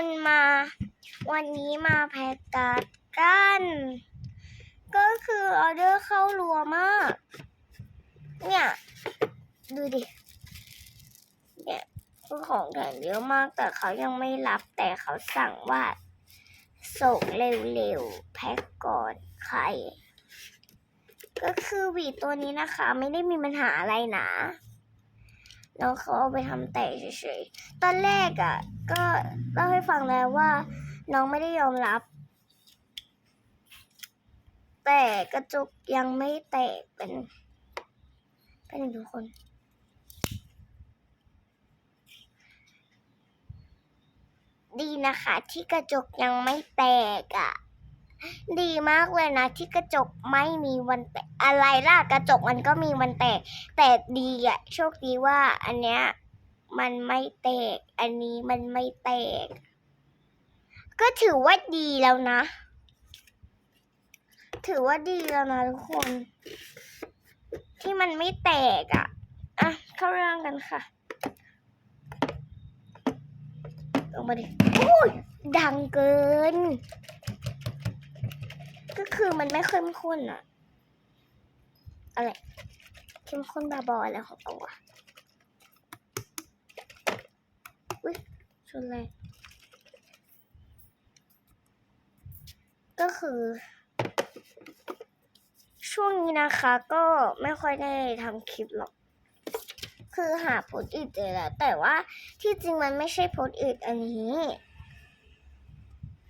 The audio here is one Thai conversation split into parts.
คนมา วันนี้มาแพ็กการ์ดกัน ก็คือออเดอร์เข้ารัวมาก เนี่ย ดูดิ เนี่ยคือของแถมเยอะมากแต่เขายังไม่รับแต่เขาสั่งว่าส่งเร็วๆ แพ็กก่อนใคร ก็คือหวีตัวนี้นะคะ ไม่ได้มีปัญหาอะไรนะ น้องเขาเอาไปทำแต่เฉยๆ ตอนแรกอะ่ะ ก็เล่าให้ฟังแล้วว่า น้องไม่ได้ยอมรับ แต่กระจกยังไม่แตกเป็น เป็นทุกคน ดีนะคะ ที่กระจกยังไม่แตกอะ่ะ ดีมากเลยนะ ที่กระจกไม่มีวันแตกอะไรล่ะกระจกมันก็มีวันแตก แต่ดีอะโชคดีว่า อันเนี้ยมันไม่แตก อันนี้มันไม่แตก ก็ถือว่าดีแล้วนะ ถือว่าดีแล้วนะทุกคน ที่มันไม่แตกอะ่ะอะ เข้าเรื่องกันค่ะลงมาดิโอ้ยดังเกิน ก็คือมันไม่เข้มข้นอะอะไรเข้มข้นบาบออะไรของเราอะอุ้ยชนเลยก็คือ ช่วงนี้นะคะก็ไม่ค่อยได้ทำคลิปหรอก คือหาโพสอื่นเจอแล้ว แต่ว่าที่จริงมันไม่ใช่โพสอื่นอันนี้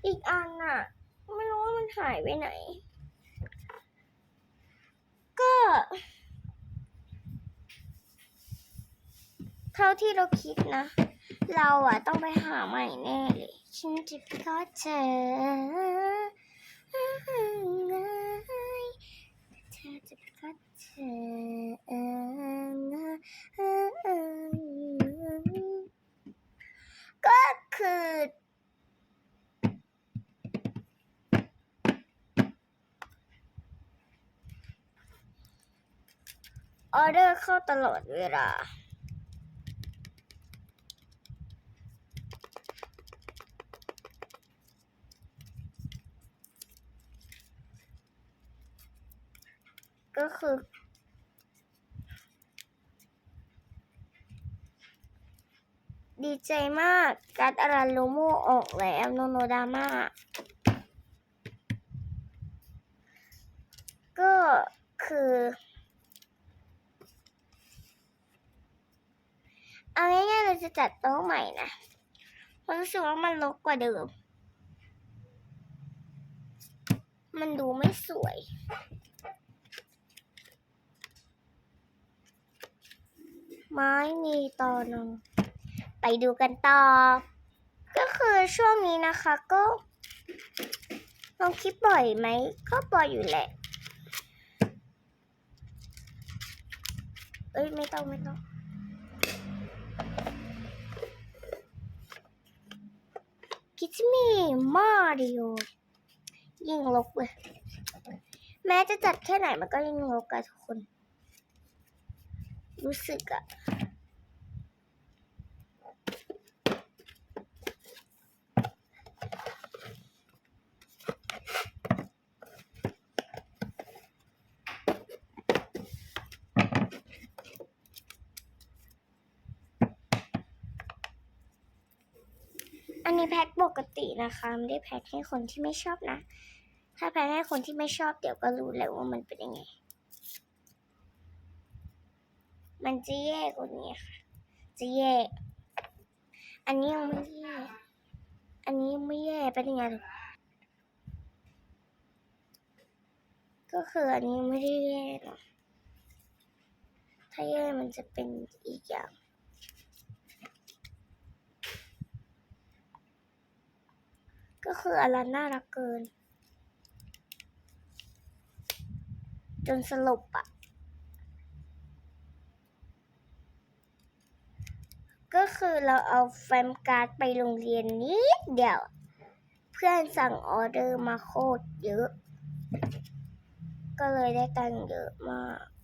อีกอันน่ะไม่รู้ว่ามัน หายไปไหน ก็เท่าที่เราคิดนะ เราอะต้องไปหาใหม่แน่เลยฉันจะก็เจอเธอจะก็เจอก็คือ ออเดอร์เข้าตลอดเวลา ก็คือดีใจมาก การดอาราลูโมออกแล้วโนโนดาม่าก็คือ เอาง่ายๆเราจะจัดโต๊ะใหม่นะเพราะรู้สึกว่ามันรกกว่าเดิม มันดูไม่สวย ไม้มีตอนึงไปดูกันต่อ ก็คือช่วงนี้นะคะก็ลองคลิปบ่อยไหม ก็บ่อยอยู่แหละ เอ้ย ไม่ต้อง ไม่ต้อง คิดมีมาริโอยิงลกเลย แม้จะจัดแค่ไหนมันก็ยิงลกอะทุกคน รู้สึกอะ อันนี้แพ็คปกตินะคะ ไม่ได้แพ็คให้คนที่ไม่ชอบนะ ถ้าแพ็คให้คนที่ไม่ชอบเดี๋ยวก็รู้แล้วว่ามันเป็นยังไง มันจะแย่กว่านี้ค่ะ จะแย่ อันนี้ยังไม่แย่ อันนี้ยังไม่แย่เป็นยังไงก็คืออันนี้ไม่ได้แย่หรอกถ้าแย่มันจะเป็นอีกอย่าง ก็คืออันนั้นน่ารักเกิน จนสลบอะก็คือเราเอาแฟ้มการ์ดไปโรงเรียนนิดเดียว เพื่อนสั่งออเดอร์มาโคตรเยอะ ก็เลยได้ตังเยอะมาก